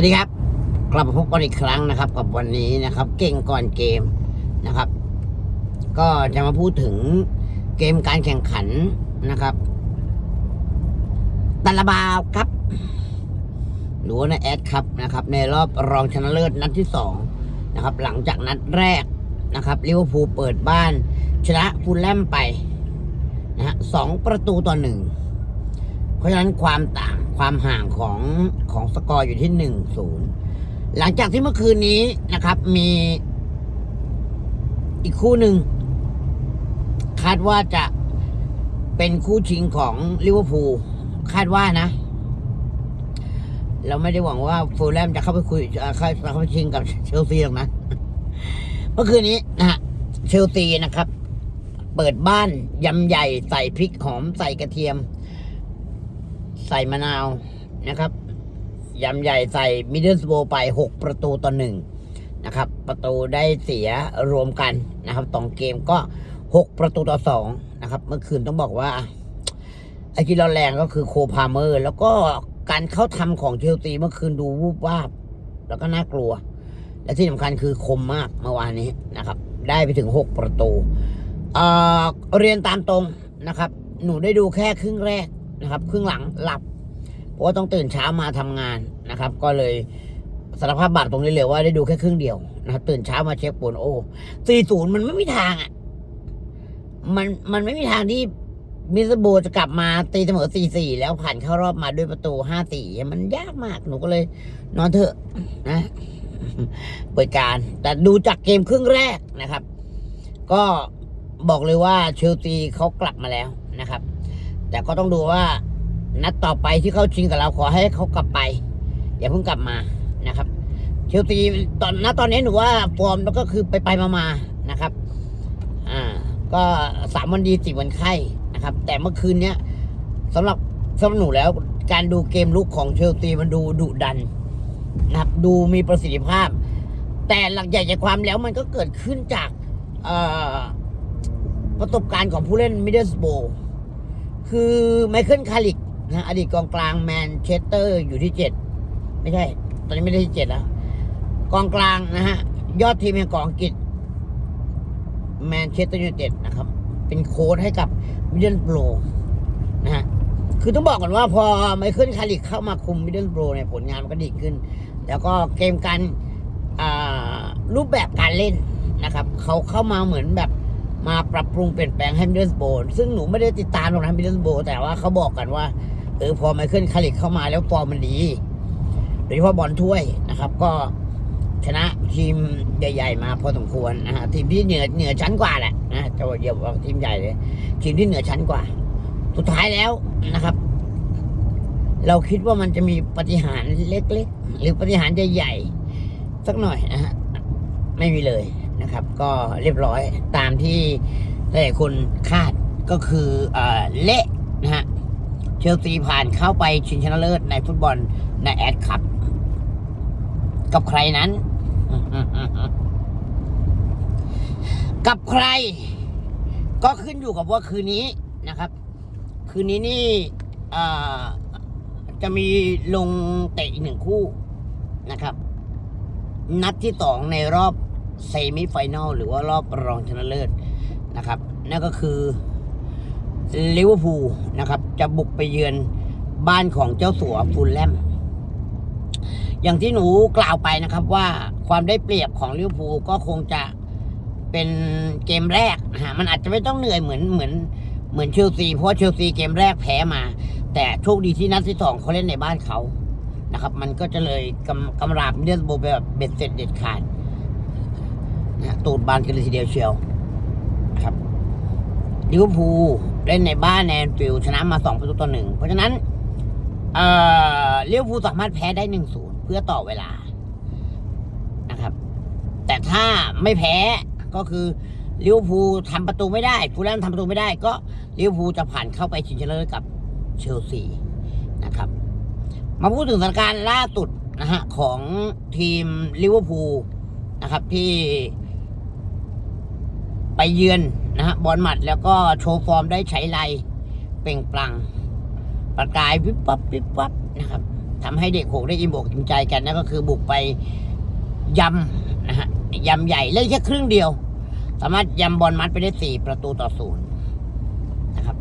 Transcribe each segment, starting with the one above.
วัสดีครับ กลับมาพบกันอีกครั้งนะครับ กับวันนี้นะครับ เก่งก่อนเกมนะครับ ก็จะมาพูดถึงเกมการแข่งขันนะครับตาลาบาวครับหรือว่าในแอดครับนะครับ ในรอบรองชนะเลิศนัดที่สองนะครับ หลังจากนัดแรกนะครับลิเวอร์พูลเปิดบ้าน ชนะฟูลแลมไปนะฮะสองประตูต่อหนึ่งเพราะฉะนั้นความต่าง ความห่างของของสกอร์อยู่ที่หนึ่งศูนย์หลังจากที่เมื่อคืนนี้นะครับ มีอีกคู่หนึ่งคาดว่าจะเป็นคู่ชิงของลิเวอร์พูลคาดว่านะ เราไม่ได้หวังว่าฟูลแลมจะเข้าไปคุยเอ่อเข้าเข้าไปชิงกับเชลซีหรอกนะเมื่อคืนนี้นะฮะเชลซีนะครับ เปิดบ้านยำใหญ่ใส่พริกหอมใส่กระเทียม ใส่มะนาวนะครับยำใหญ่ใส่มิดเดิลสโบไป 6 ประตูต่อหนึ่งนะครับ ประตูได้เสียรวมกันนะครับตองเกมก็ 6 ประตูต่อสองนะครับ เมื่อคืนต้องบอกว่าไอ้ที่ร้อนแรงก็คือโคพาเมอร์ แล้วก็การเข้าทำของเชลซีเมื่อคืนดูวูบวาบ แล้วก็น่ากลัว และที่สำคัญคือคมมากเมื่อวานนี้นะครับ ได้ไปถึง 6 ประตูเอ่อเรียนตามตรงนะครับ หนูได้ดูแค่ครึ่งแรก นะครับ ครึ่งหลังหลับ เพราะว่าต้องตื่นเช้ามาทำงานนะครับ ก็เลยสารภาพบาปตรงนี้เลยว่าได้ดูแค่ครึ่งเดียวนะครับตื่นเช้ามาเช็คผลโอ้สี่ศูนย์มันไม่มีทางอะมันมันไม่มีทางที่มิสเตอร์โบจะกลับมาตีเสมอสี่สี่แล้วผ่านเข้ารอบมาด้วยประตูห้าสี่มันยากมากหนูก็เลย นอนเถอะนะเปิดการ แต่ดูจากเกมครึ่งแรกนะครับ ก็บอกเลยว่าเชลซีเขากลับมาแล้วนะครับ แต่ก็ต้องดูว่า นัดต่อไปที่เขาชิงกับเราขอให้เขากลับไป อย่าเพิ่งกลับมานะครับเชลซีตอนณตอนนี้หนูว่าฟอร์มแล้วก็คือไปไปมามานะครับ อ่า ก็สามวันดีสี่วันไข้นะครับ แต่เมื่อคืนเนี้ยสำหรับสำหรับหนูแล้วการดูเกมลุกของเชลซีมันดูดุดันนะครับ ดูมีประสิทธิภาพ แต่หลักใหญ่ใจความแล้วมันก็เกิดขึ้นจากอ่อประสบการณ์ของผู้เล่นมิดเดิลสโบ คือไมเคิลคาริกนะอดีตกองกลางแมนเชสเตอร์อยู่ที่เจ็ดไม่ใช่ ตอนนี้ไม่ได้ที่เจ็ดแล้ว กองกลางนะฮะ ยอดทีมแห่งกองอังกฤษแมนเชสเตอร์ยูไนเต็ดนะครับ เป็นโค้ชให้กับมิดเดิลโบรนะฮะ คือต้องบอกก่อนว่าพอไมเคิลคาริกเข้ามาคุมมิดเดิลโบรเนี่ยผลงานมันก็ดีขึ้น แล้วก็เกมการรูปแบบการเล่นนะครับ เขาเข้ามาเหมือนแบบ มาปรับปรุงเปลี่ยนแปลงให้มิดเดิลโบรซึ่งหนูไม่ได้ติดตามหรอกนะมิดเดิลโบรแต่ว่าเขาบอกกันว่า เออพอไมเคิลคาริกเข้ามาแล้วฟอร์มมันดีโดยเฉพาะบอลถ้วยนะครับ ก็ชนะทีมใหญ่ ๆ มาพอสมควรนะฮะทีมที่เหนือเหนือชั้นกว่าแหละนะจะว่าเยียบว่าทีมใหญ่เลย ทีมที่เหนือชั้นกว่า สุดท้ายแล้วนะครับ เราคิดว่ามันจะมีปฏิหารเล็ก ๆ หรือปฏิหารใหญ่ๆสักหน่อยนะฮะไม่มีเลย นะครับ ก็เรียบร้อยตามที่หลายๆคนคาดก็คือเออเละนะฮะเชลซีผ่านเข้าไปชิงชนะเลิศในฟุตบอลในแอดคัพกับใครนั้น กับใคร ก็ขึ้นอยู่กับว่าคืนนี้นะครับ คืนนี้นี่เออจะมีลงเตะอีกหนึ่งคู่นะครับ นัดที่สองในรอบ เซมิไฟแนลหรือว่ารอบรองชนะเลิศนะครับ นั่นก็คือลิเวอร์พูลนะครับ จะบุกไปเยือนบ้านของเจ้าสัวฟูลแลมอย่างที่หนูกล่าวไปนะครับว่าความได้เปรียบของลิเวอร์พูลก็คงจะเป็นเกมแรกฮะมันอาจจะไม่ต้องเหนื่อยเหมือนเหมือนเหมือนเชลซีเพราะเชลซีเกมแรกแพ้มา แต่โชคดีที่นัดที่สองเขาเล่นในบ้านเขานะครับ มันก็จะเลยกำกำราบมิเดโบแบบเบ็ดเสร็จเด็ดขาด นะตูดบานกันเลยทีเดียวเชียวนะครับลิเวอร์พูลเล่นในบ้านแอนฟิลชนะมาสองประตูต่อหนึ่งเพราะฉะนั้นเอ่อลิเวอร์พูลสามารถแพ้ได้หนึ่งศูนย์เพื่อต่อเวลานะครับ แต่ถ้าไม่แพ้ก็คือลิเวอร์พูลทำประตูไม่ได้ฟูลแลมทำประตูไม่ได้ ก็ลิเวอร์พูลจะผ่านเข้าไปชิงชนะเลิศกับเชลซีนะครับ มาพูดถึงสถานการณ์ล่าสุดนะฮะของทีมลิเวอร์พูลนะครับที่ ไปเยือนนะฮะบอลหมัดแล้วก็โชว์ฟอร์มได้ใช้ไรเปล่งปลั่งประกายวิบวับวิบวับนะครับทำให้เด็กโขกได้อิ่มอกอิ่มใจกันนั่นก็คือบุกไปยำนะฮะยำใหญ่เล่นแค่ครึ่งเดียว สามารถยำบอลมัดไปได้สี่ประตูต่อศูนย์นะครับ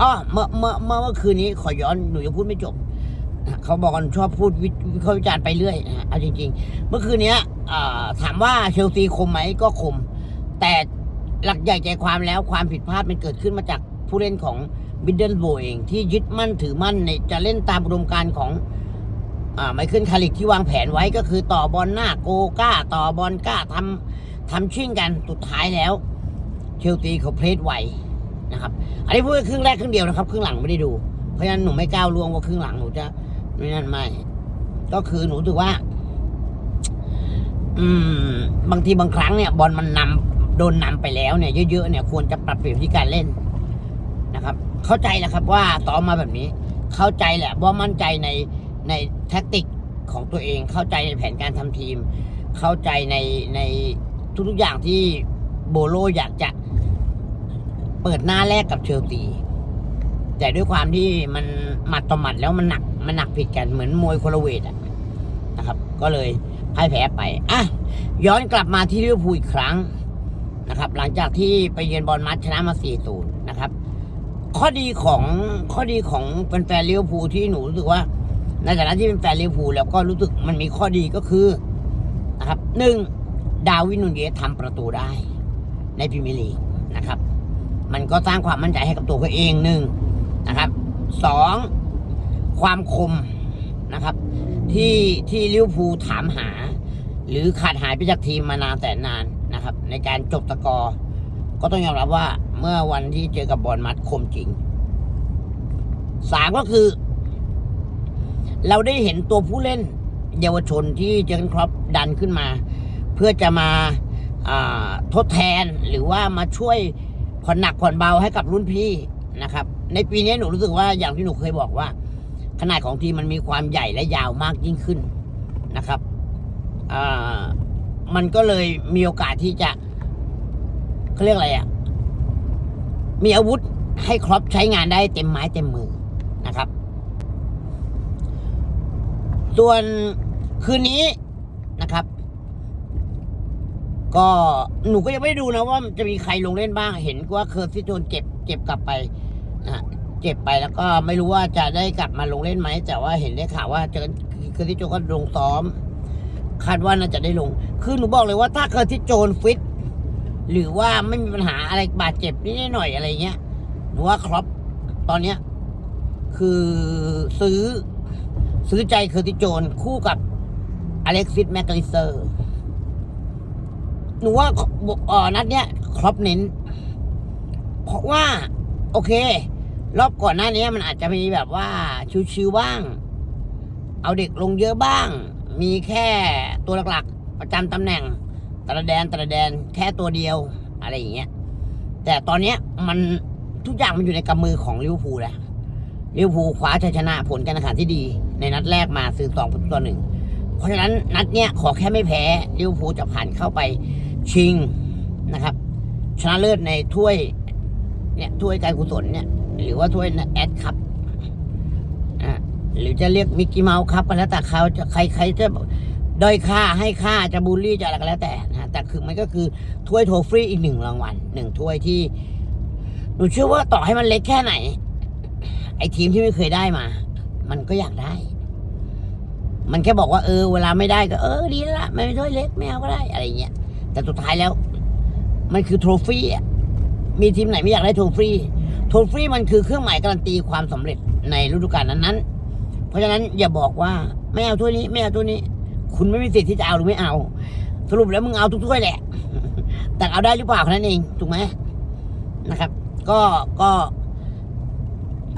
อ๋อเมื่อเมื่อเมื่อเมื่อคืนนี้ขอย้อนหนูยังพูดไม่จบเขาบอกกันชอบพูดวิเคราะห์วิจารณ์ไปเรื่อยนะฮะเอาจริง ๆ เมื่อคืนนี้ถามว่าเชลซีคมไหมก็คม แต่ หลักใหญ่ใจความแล้วความผิดพลาดมันเกิดขึ้นมาจากผู้เล่นของบิดเดิลโบเอง ที่ยึดมั่นถือมั่นในจะเล่นตามอุดมการณ์ของอไมเคิลคาริกที่วางแผนไว้ก็คือต่อบอลหน้าโกก้า ต่อบอลกล้าทำทำชิ่งกันสุดท้ายแล้วเชลซีเขาเพลสไวนะครับ อันนี้พูดแค่ครึ่งแรกครึ่งเดียวนะครับครึ่งหลังไม่ได้ดู เพราะฉะนั้นหนูไม่ก้าวล่วงว่าครึ่งหลังหนูจะไม่นั่นไม่ ก็คือหนูถือว่า อืม บางทีบางครั้งเนี่ย บอลมันนำ โดนนำไปแล้วเนี่ยเยอะๆเนี่ยควรจะปรับเปลี่ยนวิธีการเล่นนะครับ เข้าใจแหละครับว่าต่อมาแบบนี้ เข้าใจแหละว่ามั่นใจในในแท็กติกของตัวเองเข้าใจในแผนการทำทีม เข้าใจในในทุกๆอย่างที่โบโลอยากจะเปิดหน้าแรกกับเชลซีแต่ด้วยความที่มันหมัดต่อหมัดแล้วมันหนักมันหนักผิดกันเหมือนมวยโคนลเวทอะนะครับ ก็เลยพ่ายแพ้ไปอะย้อนกลับมาที่ลิเวอร์พูลอีกครั้ง นะครับ หลังจากที่ไปเยือนบอลมัดชนะมา 4-0 นะครับ ข้อดีของข้อดีของแฟนๆลิเวอร์พูที่หนูรู้สึกว่า ในฐานะที่เป็นแฟนเลิเวอร์พูแล้วก็รู้สึกมันมีข้อดีก็คือนะครับหนึ่งดาวินนูนเยสทำประตูได้ ในพรีเมียร์ลีกนะครับ มันก็สร้างความมั่นใจให้กับตัวเขาเองหนึ่งนะครับสองความคมนะครับ ที่ที่ลิเวอร์พูลถามหา หรือขาดหายไปจากทีมมานานแต่นาน นะครับ ในการจบตะกอร์ ก็ต้องยอมรับว่าเมื่อวันที่เจอกับบอลมัดคมจริงสามก็คือ เราได้เห็นตัวผู้เล่นเยาวชนที่เจอร์เกนครอปดันขึ้นมา เพื่อจะมาอ่าทดแทนหรือว่ามาช่วยผ่อนหนักผ่อนเบาให้กับรุ่นพี่นะครับ ในปีนี้หนูรู้สึกว่าอย่างที่หนูเคยบอกว่า ขนาดของทีมมันมีความใหญ่และยาวมากยิ่งขึ้นนะครับอ่า มันก็เลยมีโอกาสที่จะเขาเรียกอะไรอะ่ะ มีอาวุธให้ครอปใช้งานได้เต็มไม้เต็มมือนะครับ ส่วนคืนนี้นะครับ ก็หนูก็ยังไม่ดูนะว่าจะมีใครลงเล่นบ้างเห็นว่าเคิร์ซิโจนเก็บ เก็บกลับไปนะเก็บไปแล้วก็ไม่รู้ว่าจะได้กลับมาลงเล่นไหมแต่ว่าเห็นได้ข่าวว่าเจอเคิร์ซิโจนก็ลงซ้อม คาดว่าน่าจะได้ลง คือหนูบอกเลยว่าถ้าเคิร์ฟซิโจนฟิต หรือว่าไม่มีปัญหาอะไรบาดเจ็บนิดหน่อยอะไรเงี้ยหนูว่าครอปตอนเนี้ย คือซื้อ ซื้อใจเคอร์ติโจนคู่กับอเล็กซิสแมคลิเซอร์หนูว่าเออนัดเนี้ยครอปเน้น เพราะว่า โอเค รอบก่อนหน้านี้มันอาจจะมีแบบว่าชิวๆบ้าง เอาเด็กลงเยอะบ้าง มีแค่ตัวหลักๆ ประจำตำแหน่งแต่ละแดนแต่ละแดนแค่ตัวเดียวอะไรอย่างเงี้ยแต่ตอนเนี้ยมันทุกอย่างมันอยู่ในกำมือของลิเวอร์พูลแล้วลิเวอร์พูลคว้าชัยชนะผลการแข่งขันที่ดี ในนัดแรกมาซื้อสองประตูต่อหนึ่งเพราะฉะนั้นนัดเนี้ยขอแค่ไม่แพ้ลิเวอร์พูลจะผ่านเข้าไปชิงนะครับ ชนะเลิศในถ้วยเนี่ยถ้วยการกุศลเนี่ยหรือว่าถ้วยแอดคัพ หรือจะเรียกมิกกี้เมาส์ครับก็แล้วแต่เขาจะใครใครจะด้อยค่าให้ค่าจะบูลลี่จะอะไรก็แล้วแต่นะแต่คือมันก็คือถ้วยโทฟรีอีกหนึ่งรางวัลหนึ่งถ้วยที่หนูเชื่อว่าต่อให้มันเล็กแค่ไหน ไอ้ทีมที่ไม่เคยได้มา มันก็อยากได้ มันแค่บอกว่าเออ เวลาไม่ได้ก็เออดีละไม่ถ้วยเล็กไม่เอาก็ได้อะไรเงี้ยแต่สุดท้ายแล้ว มันคือโทรฟี่อะมีทีมไหนไม่อยากได้โทรฟี่โทรฟี่มันคือเครื่องหมายการันตีความสำเร็จในฤดูกาลนั้นๆ เพราะฉะนั้นอย่าบอกว่าไม่เอาถ้วยนี้ไม่เอาถ้วยนี้ คุณไม่มีสิทธิ์ที่จะเอาหรือไม่เอา สรุปแล้วมึงเอาทุกถ้วยแหละ แต่เอาได้หรือเปล่าแค่นั้นเองถูกไหมนะครับ ก็ก็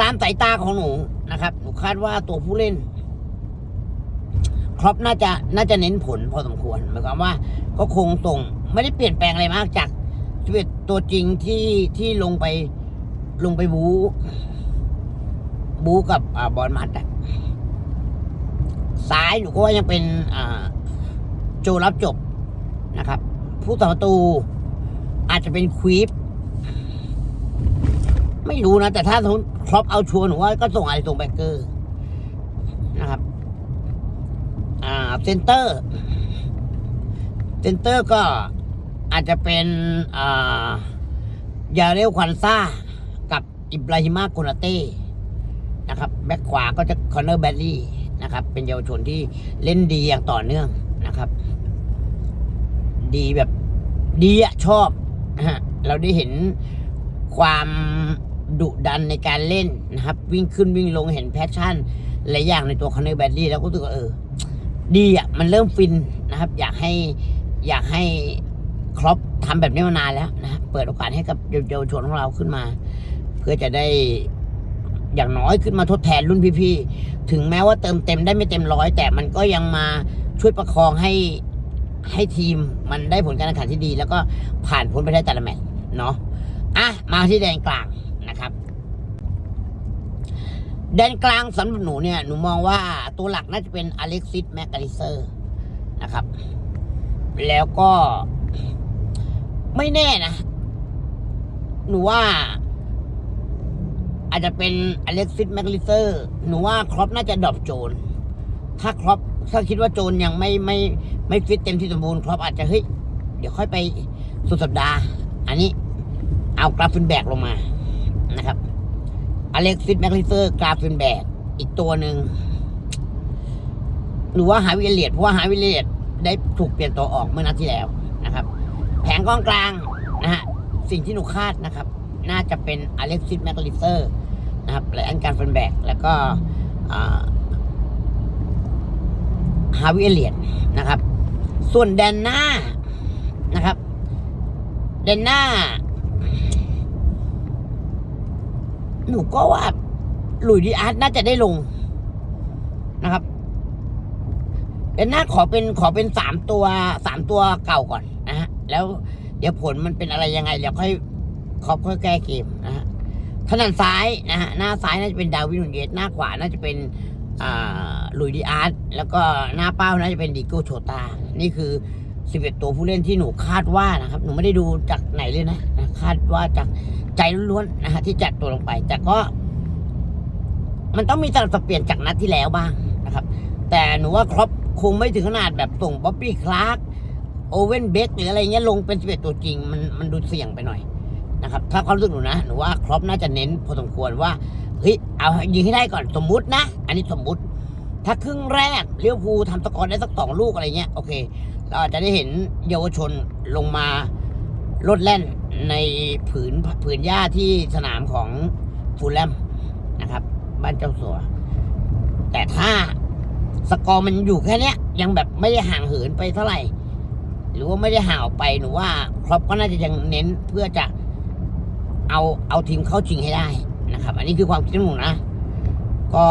ตามสายตาของหนูนะครับหนูคาดว่าตัวผู้เล่นครอปน่าจะน่าจะเน้นผลพอสมควรหมายความว่า ก็คงส่งไม่ได้เปลี่ยนแปลงอะไรมากจากชีวิตตัวจริงที่ที่ลงไปลงไปบูบูกับอบอลมัดอะ ซ้ายหนูก็ว่ายังเป็นโจรับจบนะครับ ผู้ต่อประตูอาจจะเป็นควีปไม่รู้นะ แต่ถ้าสมมติครอปเอาชัวร์หนูว่าก็ส่งอะไรส่งแบกเกอร์นะครับ อ่าเซนเตอร์เซนเตอร์ก็อาจจะเป็นอ่ายาเรลควันซ่า กับอิบราฮิมาโกนาเต้นะครับ แบ็คขวาก็จะคอนเนอร์แบดลี่ นะครับ เป็นเยาวชนที่เล่นดีอย่างต่อเนื่องนะครับ ดีแบบดีอะชอบนะฮะเราได้เห็นความดุดันในการเล่นนะครับ วิ่งขึ้นวิ่งลงเห็นแพชชั่นหลายอย่างในตัวคอนเนอร์แบดลี่แล้วก็รู้สึกว่าเออ ดีอะมันเริ่มฟินนะครับ อยากให้อยากให้ครอปทำแบบนี้มานานแล้วนะเปิดโอกาสให้กับเยาวชนของเราขึ้นมา เพื่อจะได้ อย่างน้อยขึ้นมาทดแทนรุ่นพี่ๆ ถึงแม้ว่าเติมเต็มได้ไม่เต็มร้อยแต่มันก็ยังมาช่วยประคองให้ให้ทีมมันได้ผลการแข่งขันที่ดี แล้วก็ผ่านพ้นไปได้แต่ละแมตช์เนาะอะมาที่แดนกลางนะครับ แดนกลางสำหรับหนูเนี่ยหนูมองว่าตัวหลักน่าจะเป็นอเล็กซิสแมกกาลิเซอร์นะครับ แล้วก็ไม่แน่นะ หนูว่า อาจจะเป็นอเล็กซิสแมกลิเซอร์หนูว่าครอปน่าจะดรอปโจน ถ้าครอปถ้าคิดว่าโจนยังไม่ไม่ไม่ฟิตเต็มที่สมบูรณ์ครอปอาจจะเฮ้ยเดี๋ยวค่อยไปสุดสัปดาห์ อันนี้เอากราฟินแบกลงมานะครับอเล็กซิสแมคลิเซอร์กราฟินแบกอีกตัวหนึ่งหรือว่าหาวิเลียดเพราะว่าหาวิเลียดได้ถูกเปลี่ยนตัวออกเมื่อนัดที่แล้วนะครับ แผงกองกลางนะฮะสิ่งที่หนูคาดนะครับ น่าจะเป็นอเล็กซิสแมคลิเซอร์ นะครับและอันการฟินแบกแล้วก็ฮาวิเอเลียนนะครับ ส่วนแดนหน้านะครับ แดนหน้า หนูก็ว่าหลุยดีอาร์ตน่าจะได้ลงนะครับเดนหน้าขอเป็นขอเป็นสามตัวสามตัวเก่าก่อนนะฮะแล้วเดี๋ยวผลมันเป็นอะไรยังไงเดี๋ยวค่อยขอค่อยแก้เกมนะ ถนัดซ้ายนะฮะหน้าซ้ายน่าจะเป็นดาวินนูนเยสหน้าขวาน่าจะเป็นลุยดีอาร์ตแล้วก็หน้าเป้าน่าจะเป็นดิโก้โชตา นี่คือสิบเอ็ดตัวผู้เล่นที่หนูคาดว่านะครับ หนูไม่ได้ดูจากไหนเลยนะนะคาดว่าจากใจล้วนๆนะฮะที่จัดตัวลงไป แต่ก็ มันต้องมีสลับสับเปลี่ยนจากนัดที่แล้วบ้างนะครับ แต่หนูว่าครอปคงไม่ถึงขนาดแบบส่งบ๊อบบี้คลาร์กโอเวนเบกหรืออะไรเงี้ยลงเป็นสิบเอ็ดตัวจริง มันมันดูเสี่ยงไปหน่อย นะครับถ้าความรู้สึกหนูนะหนูว่าครอปน่าจะเน้นพอสมควรว่าเฮ้ยเอายิงให้ได้ก่อนสมมุตินะ อันนี้สมมุติ ถ้าครึ่งแรกเลี้ยวภูทำสกอร์ได้สักสองลูกอะไรเงี้ยโอเค เราอาจจะได้เห็นเยาวชนลงมาลดแล่นในผืนผืนหญ้าที่สนามของฟูลแลมนะครับ บ้านเจ้าสัว แต่ถ้าสกอร์มันอยู่แค่เนี้ย ยังแบบไม่ได้ห่างเหินไปเท่าไหร่ หรือว่าไม่ได้ห่างออกไปหนูว่าครอปก็น่าจะยังเน้นเพื่อจะ เอาเอาทีมเข้าชิงให้ได้นะครับ อันนี้คือความคิดของหนูนะ ก็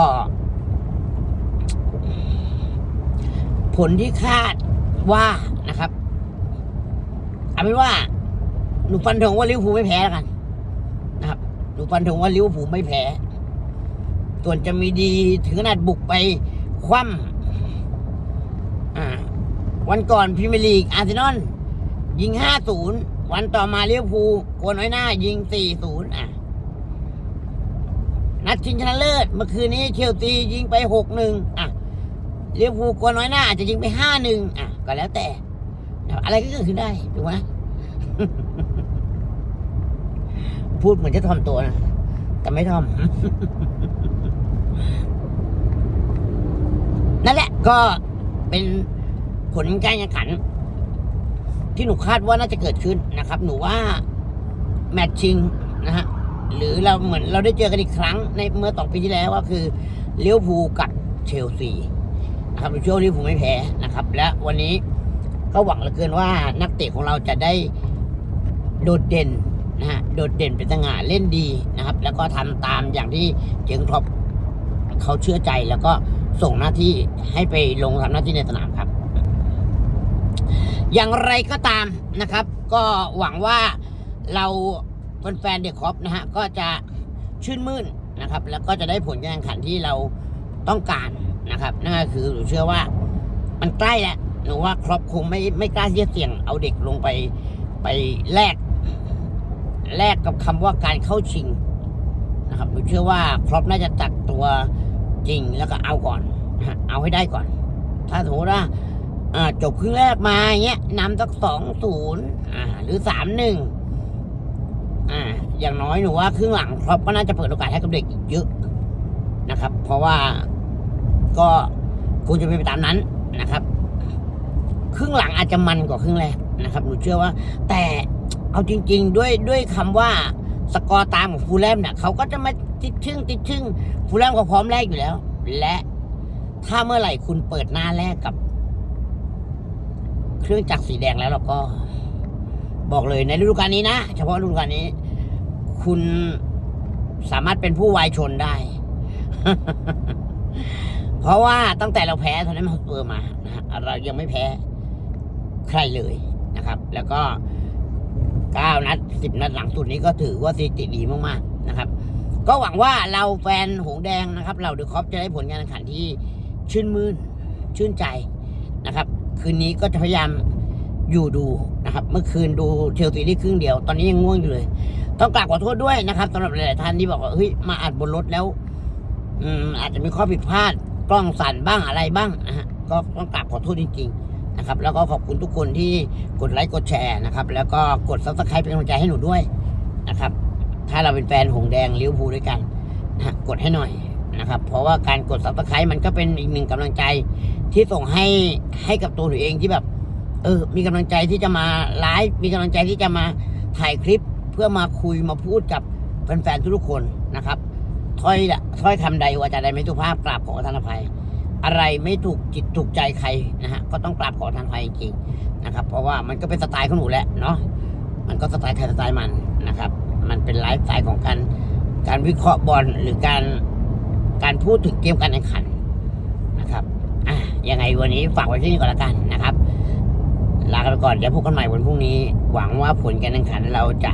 ผลที่คาดว่านะครับเอาเป็นว่าหนูฟันธงว่าลิเวอร์พูลไม่แพ้แล้วกัน นะครับหนูฟันธงว่าลิเวอร์พูลไม่แพ้ส่วนจะมีดีถึงขนาดบุกไปคว่ำวันก่อนพรีเมียร์ลีกอาร์เซนอลยิงห้าศูนย์ วันต่อมาลิเวอร์พูลโกน้อยหน้า ยิงสี่ศูนย์อะ นัดชิงชนะเลิศ เมื่อคืนนี้เชลซียิงไปหกหนึ่งอะเลี้ยวภูลกลัวน้อยหน้าอาจจะยิงไปห้าหนึ่งอะ ก็แล้วแต่ อะไรก็เกิดขึ้นได้ ถูกไหมพูดเหมือนจะทอมตัวนะ แต่ไม่ทอม นั่นแหละก็เป็นผลการแข่งขัน ที่หนูคาดว่าน่าจะเกิดขึ้นนะครับ หนูว่าแมตช์ชิงนะฮะหรือเราเหมือนเราได้เจอกันอีกครั้งในเมื่อสองปีที่แล้วก็คือเลี้ยวภูกับเชลซีนะครับในช่วงนี้ผมไม่แพ้นะครับ และวันนี้ก็หวังเหลือเกินว่านักเตะของเราจะได้โดดเด่นนะฮะโดดเด่นเป็นสง่าเล่นดีนะครับ แล้วก็ทำตามอย่างที่เจงครอปเขาเชื่อใจแล้วก็ส่งหน้าที่ให้ไปลงทำหน้าที่ในสนามครับ อย่างไรก็ตามนะครับ ก็หวังว่าเราแฟนๆเด็กครอปนะฮะก็จะชื่นมื่นนะครับ แล้วก็จะได้ผลการแข่งขันที่เราต้องการนะครับนั่นก็คือหนูเชื่อว่ามันใกล้แล้วหนูว่าครอปคงไม่ไม่กล้าที่จะเสี่ยงเอาเด็กลงไปไปแลกแลกกับคำว่าการเข้าชิงนะครับหนูเชื่อว่าครอปน่าจะตัดตัวจริงแล้วก็เอาก่อนเอาให้ได้ก่อน ถ้าสมมติว่า จบครึ่งแรกมาเงี้ยนำสักสองศูนย์หรือสามหนึ่งอย่างน้อยหนูว่าครึ่งหลังครอปก็น่าจะเปิดโอกาสให้กับเด็กอีกเยอะนะครับ เพราะว่าก็ควรจะเป็นไปตามนั้นนะครับ ครึ่งหลังอาจจะมันกว่าครึ่งแรกนะครับ หนูเชื่อว่า แต่เอาจริง ๆ ด้วยด้วยคำว่าสกอร์ตามของฟูลแลมเนี่ยเขาก็จะมาติดชึ่งติดชึ่งฟูลแลมเขาพร้อมแรกอยู่แล้ว และถ้าเมื่อไหร่คุณเปิดหน้าแรกกับ เครื่องจักรสีแดงแล้วเราก็บอกเลยในฤดูกาลนี้นะเฉพาะฤดูกาลนี้ คุณสามารถเป็นผู้วายชนได้ เพราะว่าตั้งแต่เราแพ้โทนนั้นมาเปอร์มานะเรายังไม่แพ้ใครเลยนะครับ แล้วก็เก้านัดสิบนัดหลังสุดนี้ก็ถือว่าสถิติดีมากๆนะครับ ก็หวังว่าเราแฟนหงแดงนะครับ เราเดอะคอปจะได้ผลการแข่งขันที่ชื่นมื่นชื่นใจนะครับ คืนนี้ก็จะพยายามอยู่ดูนะครับ เมื่อคืนดูเชลซีได้ครึ่งเดียว ตอนนี้ยังง่วงอยู่เลย ต้องกราบขอโทษด้วยนะครับสำหรับหลายๆท่านที่บอกว่าเฮ้ยมาอัดบนรถแล้ว อืมอาจจะมีข้อผิดพลาดกล้องสั่นบ้างอะไรบ้างนะฮะก็ต้องกราบขอโทษจริง ๆ นะครับ แล้วก็ขอบคุณทุกคนที่กดไลค์กดแชร์นะครับ แล้วก็กดซับสไครป์เป็นกำลังใจให้หนูด้วยนะครับ ถ้าเราเป็นแฟนหงแดงลิเวอร์พูลด้วยกันนะกดให้หน่อย นะครับ เพราะว่าการกดซับสไครป์มันก็เป็นอีกหนึ่งกำลังใจที่ส่งให้ให้กับตัวหนูเองที่แบบ เออ มีกำลังใจที่จะมาไลฟ์มีกำลังใจที่จะมาถ่ายคลิป เพื่อมาคุยมาพูดกับแฟนๆทุกคนนะครับถ้อยละถ้อยคำใดวาจาใดไม่สุภาพกราบขอทานอภัย อะไรไม่ถูกจิตถูกใจใครนะฮะก็ต้องกราบขอทานอภัยจริงๆนะครับ เพราะว่ามันก็เป็นสไตล์ของหนูแหละเนาะมันก็สไตล์ใครสไตล์มันนะครับ มันเป็นไลฟ์สไตล์ของการการวิเคราะห์บอลหรือการ พูดถึงเกมการแข่งขันนะครับอะยังไงวันนี้ฝากไว้ที่นี่ก่อนละกันนะครับ ลากันไปก่อนเดี๋ยวพบกันใหม่วันพรุ่งนี้ หวังว่าผลการแข่งขันเราจะ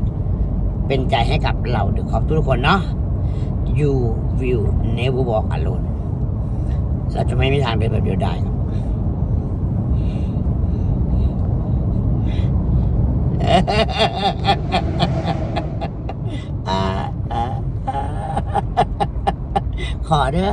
เป็นใจให้กับเราเด็กขอบทุกคนเนาะ you will never walk alone เราจะไม่มีทางเป็นแบบเดียวดายครับอ่าอ่าอ่า ขอเด้อ